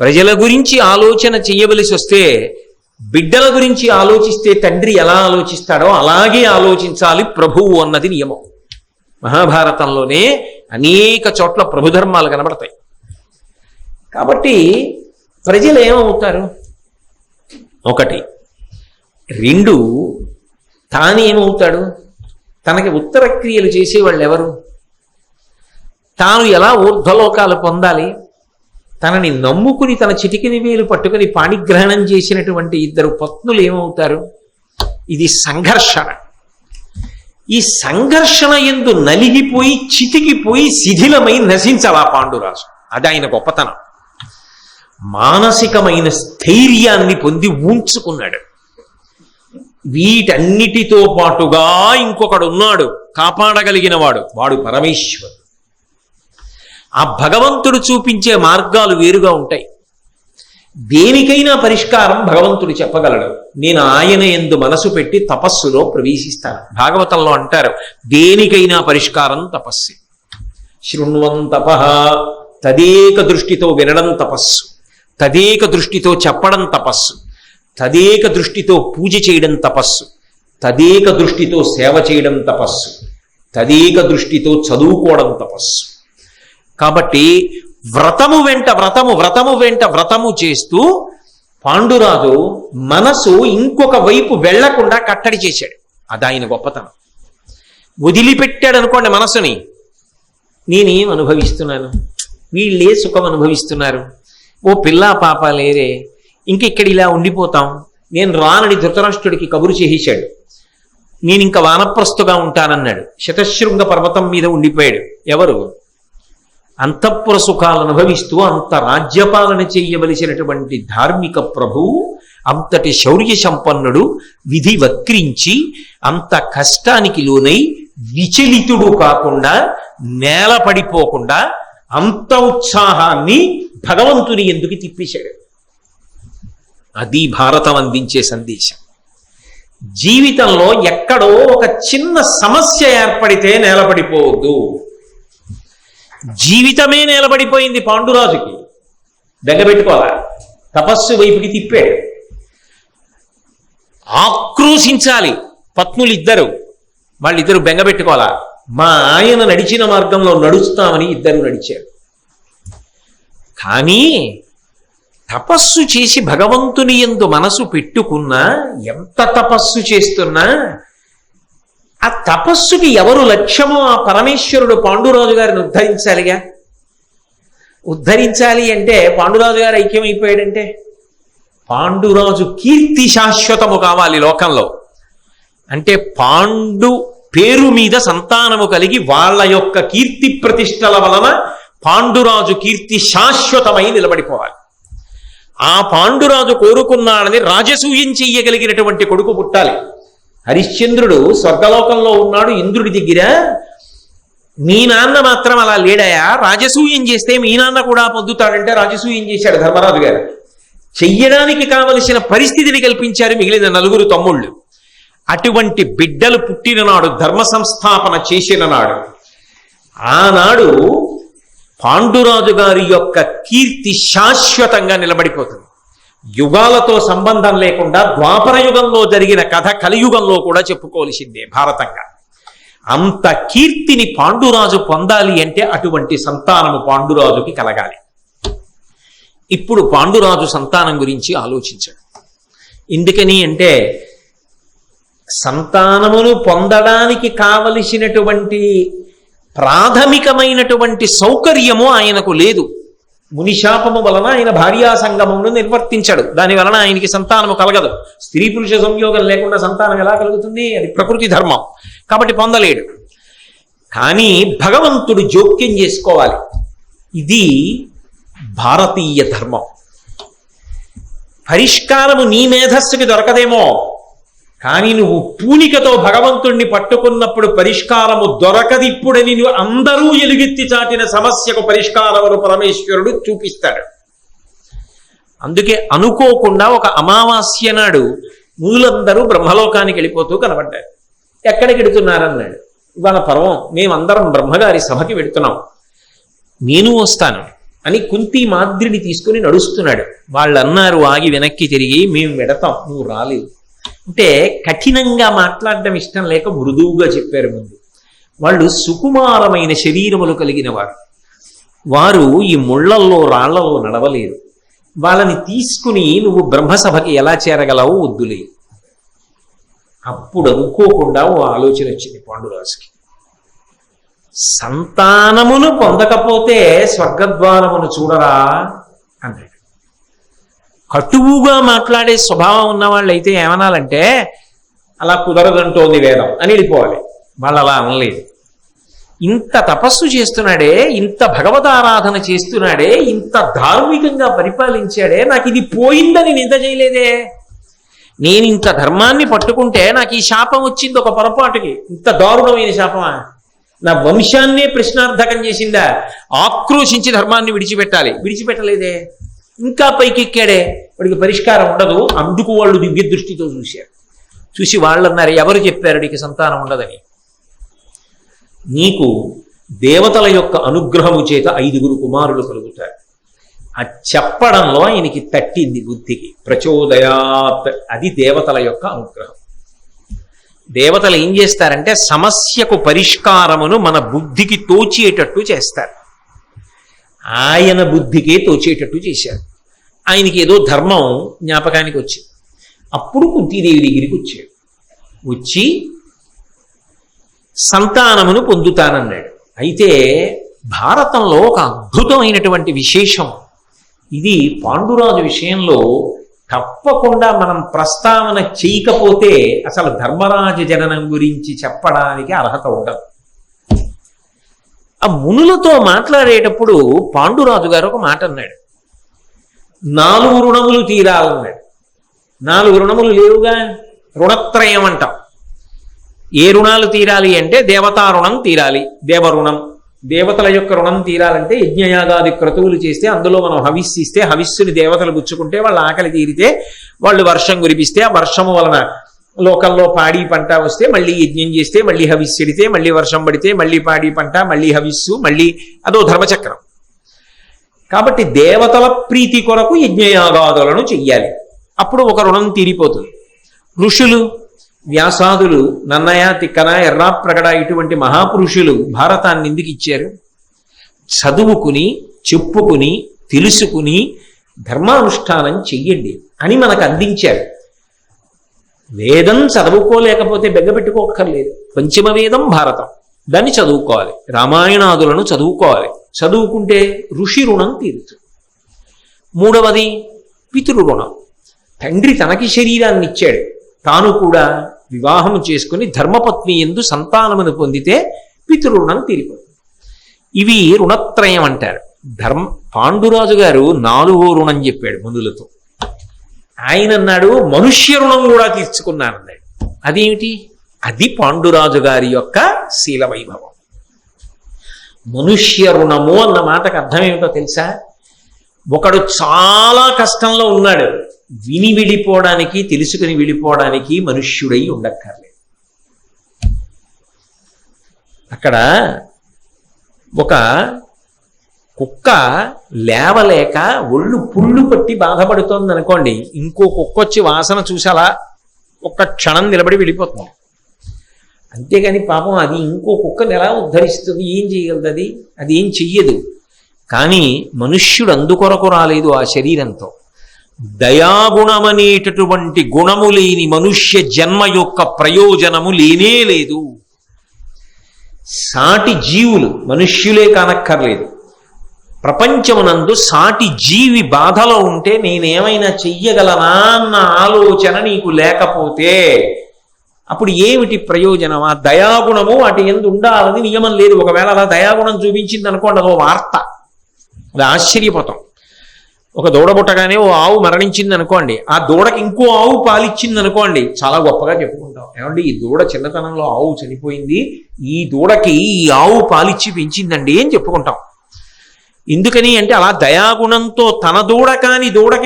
ప్రజల గురించి ఆలోచన చేయవలసి వస్తే బిడ్డల గురించి ఆలోచిస్తే తండ్రి ఎలా ఆలోచిస్తాడో అలాగే ఆలోచించాలి ప్రభువు అన్నది నియమం. మహాభారతంలోనే అనేక చోట్ల ప్రభుధర్మాలు కనబడతాయి. కాబట్టి ప్రజలు ఏమవుతారు? ఒకటి రెండు తానేమవుతాడు తనకి ఉత్తర క్రియలు చేసేవాళ్ళు ఎవరు? తాను ఎలా ఊర్ధ్వలోకాలు పొందాలి? తనని నమ్ముకుని తన చిటికిని వేలు పట్టుకుని పాణిగ్రహణం చేసినటువంటి ఇద్దరు పత్నులు ఏమవుతారు? ఇది సంఘర్షణ. ఈ సంఘర్షణ ఎందు నలిగిపోయి చితికిపోయి శిథిలమై నశించాలి ఆ పాండురాజు? అది ఆయన గొప్పతనం. మానసికమైన స్థైర్యాన్ని పొంది ఉంచుకున్నాడు వీటన్నిటితో పాటుగా ఇంకొకడు ఉన్నాడు కాపాడగలిగిన వాడు వాడు పరమేశ్వరుడు. ఆ భగవంతుడు చూపించే మార్గాలు వేరుగా ఉంటాయి. దేనికైనా పరిష్కారం భగవంతుడు చెప్పగలడు. నేను ఆయన ఎందు మనసు పెట్టి తపస్సులో ప్రవేశిస్తాను. భాగవతంలో అంటారు దేనికైనా పరిష్కారం తపస్సు. శృణ్వం తప తదేక దృష్టితో వినడం తపస్సు. తదేక దృష్టితో చెప్పడం తపస్సు. తదేక దృష్టితో పూజ చేయడం తపస్సు. తదేక దృష్టితో సేవ చేయడం తపస్సు. తదేక దృష్టితో చదువుకోవడం తపస్సు. కాబట్టి వ్రతము వెంట వ్రతము వ్రతము వెంట వ్రతము చేస్తూ పాండురాజు మనసు ఇంకొక వైపు వెళ్ళకుండా కట్టడి చేశాడు. అది ఆయన గొప్పతనం. వదిలిపెట్టాడు అనుకోండి మనసుని. నేనేం అనుభవిస్తున్నాను? వీళ్ళే సుఖం అనుభవిస్తున్నారు. ఓ పిల్ల పాప లేరే ఇంక ఇక్కడ ఇలా ఉండిపోతాం. నేను రానని ధృతరాష్ట్రుడికి కబురు చేసేశాడు నేను ఇంకా వానప్రస్తుగా ఉంటానన్నాడు. శతశృంగ పర్వతం మీద ఉండిపోయాడు. ఎవరు? అంతఃపుర సుఖాలు అనుభవిస్తూ అంత రాజ్యపాలన చేయవలసినటువంటి ధార్మిక ప్రభువు అంతటి శౌర్య సంపన్నుడు విధి వక్రించి అంత కష్టానికి లోనై విచలితుడు కాకుండా నేల పడిపోకుండా అంత ఉత్సాహాన్ని భగవంతుని ఎందుకు తిప్పేశాడు? అది భారతం అందించే సందేశం. జీవితంలో ఎక్కడో ఒక చిన్న సమస్య ఏర్పడితే నేలపడిపోవద్దు జీవితమే నిలబడిపోయింది పాండురాజుకి. బెంగపెట్టుకోవాలా? తపస్సు వైపుకి తిప్పాడు. ఆక్రోశించాలి పత్నులు ఇద్దరు వాళ్ళిద్దరు బెంగపెట్టుకోవాలా? మా ఆయన నడిచిన మార్గంలో నడుస్తామని ఇద్దరు నడిచారు. కానీ తపస్సు చేసి భగవంతుని ఎందు మనసు పెట్టుకున్నా ఎంత తపస్సు చేస్తున్నా ఆ తపస్సుకి ఎవరు లక్ష్యమో ఆ పరమేశ్వరుడు పాండురాజు గారిని ఉద్ధరించాలిగా? ఉద్ధరించాలి అంటే పాండురాజు గారు ఐక్యమైపోయాడంటే? పాండురాజు కీర్తి శాశ్వతము కావాలి లోకంలో. అంటే పాండు పేరు మీద సంతానము కలిగి వాళ్ళ యొక్క కీర్తి ప్రతిష్టల వలన పాండురాజు కీర్తి శాశ్వతమై నిలబడిపోవాలి. ఆ పాండురాజు కోరుకున్నాడని రాజసూయం చెయ్యగలిగినటువంటి కొడుకు పుట్టాలి. హరిశ్చంద్రుడు స్వర్గలోకంలో ఉన్నాడు ఇంద్రుడి దగ్గర. మీ నాన్న మాత్రం అలా లేడాయా? రాజసూయం చేస్తే మీ నాన్న కూడా పొద్దుతాడంటే రాజసూయం చేశాడు ధర్మరాజు గారు. చెయ్యడానికి కావలసిన పరిస్థితిని కల్పించారు మిగిలిన నలుగురు తమ్ముళ్ళు. అటువంటి బిడ్డలు పుట్టిన నాడు ధర్మ సంస్థాపన చేసిన నాడు ఆనాడు పాండురాజు గారి యొక్క కీర్తి శాశ్వతంగా నిలబడిపోతుంది. యుగాలతో సంబంధం లేకుండా ద్వాపర యుగంలో జరిగిన కథ కలియుగంలో కూడా చెప్పుకోవలసిందే భారతంగా. అంత కీర్తిని పాండురాజు పొందాలి అంటే అటువంటి సంతానము పాండురాజుకి కలగాలి. ఇప్పుడు పాండురాజు సంతానం గురించి ఆలోచించాడు. ఎందుకని అంటే సంతానమును పొందడానికి కావలసినటువంటి ప్రాథమికమైనటువంటి సౌకర్యము ఆయనకు లేదు. మునిశాపము వలన ఆయన భార్యా సంగమమును నిర్వర్తించాడు. దాని వలన ఆయనకి సంతానము కలగదు. స్త్రీ పురుష సంయోగం లేకుండా సంతానం ఎలా కలుగుతుంది? అది ప్రకృతి ధర్మం. కాబట్టి పొందలేడు. కానీ భగవంతుడు జోక్యం చేసుకోవాలి. ఇది భారతీయ ధర్మం. పరిష్కారము నీ మేధస్సుకి దొరకదేమో. కానీ నువ్వు పూనికతో భగవంతుణ్ణి పట్టుకున్నప్పుడు పరిష్కారము దొరకదిప్పుడని నువ్వు అందరూ ఎలుగెత్తి చాటిన సమస్యకు పరిష్కారమును పరమేశ్వరుడు చూపిస్తాడు. అందుకే అనుకోకుండా ఒక అమావాస్య నాడు మూలందరూ బ్రహ్మలోకానికి వెళ్ళిపోతూ కనబడ్డారు. ఎక్కడికి వెడుతున్నారన్నాడు ఇవాళ పర్వం మేమందరం బ్రహ్మగారి సభకి వెడుతున్నాం నేను వస్తాను అని కుంతి మాద్రిని తీసుకుని నడుస్తున్నాడు. వాళ్ళన్నారు ఆగి వెనక్కి తిరిగి మేము వెడతాం నువ్వు రాలేదు అంటే కఠినంగా మాట్లాడడం ఇష్టం లేక మృదువుగా చెప్పారు ముందు. వాళ్ళు సుకుమారమైన శరీరములు కలిగిన వారు. వారు ఈ ముళ్ళల్లో రాళ్ళలో నడవలేరు. వాళ్ళని తీసుకుని నువ్వు బ్రహ్మసభకి ఎలా చేరగలవు వద్దులే అప్పుడు అనుకోకుండా ఓ ఆలోచన వచ్చింది పాండురాజుకి. సంతానమును పొందకపోతే స్వర్గద్వారమును చూడరా అన్నాడు. కటువుగా మాట్లాడే స్వభావం ఉన్న వాళ్ళు అయితే ఏమనాలంటే అలా కుదరదంటోంది వేదం అని వెళ్ళిపోవాలి. వాళ్ళు అలా అనలేదు. ఇంత తపస్సు చేస్తున్నాడే ఇంత భగవతారాధన చేస్తున్నాడే ఇంత ధార్మికంగా పరిపాలించాడే నాకు ఇది పోయిందని నింద చేయలేదే. నేను ఇంత ధర్మాన్ని పట్టుకుంటే నాకు ఈ శాపం వచ్చింది ఒక పొరపాటుకి. ఇంత దారుణమైన శాపమా? నా వంశాన్నే ప్రశ్నార్థకం చేసిందా? ఆక్రోశించి ధర్మాన్ని విడిచిపెట్టాలి. విడిచిపెట్టలేదే. ఇంకా పైకెక్కాడే. వాడికి పరిష్కారం ఉండదు. అందుకు వాళ్ళు దివ్య దృష్టితో చూశారు. చూసి వాళ్ళు అన్నారు ఎవరు చెప్పారు నీకు సంతానం ఉండదని? నీకు దేవతల యొక్క అనుగ్రహము చేత ఐదుగురు కుమారులు కలుగుతారు. ఆ చెప్పడంలో ఆయనకి తట్టింది బుద్ధికి. ప్రచోదయాత్. అది దేవతల యొక్క అనుగ్రహం. దేవతలు ఏం చేస్తారంటే సమస్యకు పరిష్కారమును మన బుద్ధికి తోచేటట్టు చేస్తారు. ఆయన బుద్ధికే తోచేటట్టు చేశారు. ఆయనకి ఏదో ధర్మం జ్ఞాపకానికి వచ్చింది అప్పుడు కుంతీదేవి దగ్గరికి వచ్చాడు. వచ్చి సంతానమును పొందుతానన్నాడు. అయితే భారతంలో ఒక అద్భుతమైనటువంటి విశేషం. ఇది పాండురాజు విషయంలో తప్పకుండా మనం ప్రస్తావన చేయకపోతే అసలు ధర్మరాజ జననం గురించి చెప్పడానికి అర్హత ఉండదు. ఆ మునులతో మాట్లాడేటప్పుడు పాండురాజు గారు ఒక మాట అన్నాడు. నాలుగు రుణములు తీరాలన్నాడు నాలుగు రుణములు లేవుగా? రుణత్రయం అంటాం. ఏ రుణాలు తీరాలి అంటే దేవతా రుణం తీరాలి. దేవరుణం. దేవతల యొక్క రుణం తీరాలంటే యజ్ఞయాగాది క్రతువులు చేస్తే అందులో మనం హవిస్సు ఇస్తే హవిస్సుని దేవతలు గుచ్చుకుంటే వాళ్ళ ఆకలి తీరితే వాళ్ళు వర్షం కురిపిస్తే ఆ వర్షము వలన లోకంలో పాడి పంట వస్తే మళ్ళీ యజ్ఞం చేస్తే మళ్ళీ హవిస్సు ఎడితే మళ్ళీ వర్షం పడితే మళ్ళీ పాడి పంట మళ్ళీ హవిస్సు మళ్ళీ అదో ధర్మచక్రం. కాబట్టి దేవతల ప్రీతి కొరకు యజ్ఞయాగాదులను చెయ్యాలి. అప్పుడు ఒక రుణం తీరిపోతుంది. ఋషులు వ్యాసాదులు నన్నయ తిక్కన ఎర్రాప్రగడ ఇటువంటి మహాపురుషులు భారతాన్ని ఎందుకు ఇచ్చారు? చదువుకుని చెప్పుకుని తెలుసుకుని ధర్మానుష్ఠానం చెయ్యండి అని మనకు అందించారు. వేదం చదువుకోలేకపోతే బెగ్గబెట్టుకోక్కర్లేదు పంచమ వేదం భారతం. దాన్ని చదువుకోవాలి. రామాయణాదులను చదువుకోవాలి. చదువుకుంటే ఋషి రుణం తీరుతుంది. మూడవది పితృరుణం తండ్రి తనకి శరీరాన్ని ఇచ్చాడు. తాను కూడా వివాహం చేసుకుని ధర్మపత్ని ఎందు సంతానమును పొందితే పితృరుణం తీరిపోతుంది. ఇవి రుణత్రయం అంటారు. ధర్మ పాండురాజు గారు నాలుగో రుణం చెప్పాడు మందులతో. ఆయన అన్నాడు మనుష్య రుణం కూడా తీర్చుకున్నానన్నాడు. అదేమిటి? అది పాండురాజు గారి యొక్క శీల వైభవం. మనుష్య రుణము అన్న మాటకు అర్థం ఏమిటో తెలుసా? ఒకడు చాలా కష్టంలో ఉన్నాడు. విని విడిపోవడానికి తెలుసుకుని విడిపోవడానికి మనుష్యుడై ఉండక్కర్లేదు. అక్కడ ఒక కుక్క లేవలేక ఒళ్ళు పుళ్ళు పట్టి బాధపడుతోంది అనుకోండి ఇంకో కుక్క వచ్చి వాసన చూసి అలా ఒక్క క్షణం నిలబడి వెళ్ళిపోతున్నాం అంతేగాని పాపం అది ఇంకో కుక్కను ఎలా ఉద్ధరిస్తుంది? ఏం చేయగలదు అది? అది ఏం చెయ్యదు. కానీ మనుష్యుడు అందుకొరకు రాలేదు ఆ శరీరంతో. దయాగుణమనేటటువంటి గుణము లేని మనుష్య జన్మ యొక్క ప్రయోజనము లేనే లేదు. సాటి జీవులు మనుష్యులే కానక్కర్లేదు. ప్రపంచమునందు సాటి జీవి బాధలో ఉంటే నేనేమైనా చెయ్యగలనా అన్న ఆలోచన నీకు లేకపోతే అప్పుడు ఏమిటి ప్రయోజనం ఆ దయాగుణము వాటి ఎందు ఉండాలని నియమం లేదు. ఒకవేళ అలా దయాగుణం చూపించింది అనుకోండి అదో వార్త. అది ఆశ్చర్యపోతాం. ఒక దూడ పుట్టగానే ఓ ఆవు మరణించింది అనుకోండి ఆ దూడకి ఇంకో ఆవు పాలిచ్చింది అనుకోండి చాలా గొప్పగా చెప్పుకుంటాం. ఏమండి ఈ దూడ చిన్నతనంలో ఆవు చనిపోయింది ఈ దూడకి ఈ ఆవు పాలిచ్చి పెంచిందండి అని చెప్పుకుంటాం. ఎందుకని అంటే అలా దయాగుణంతో తన దూడ కాని దూడకి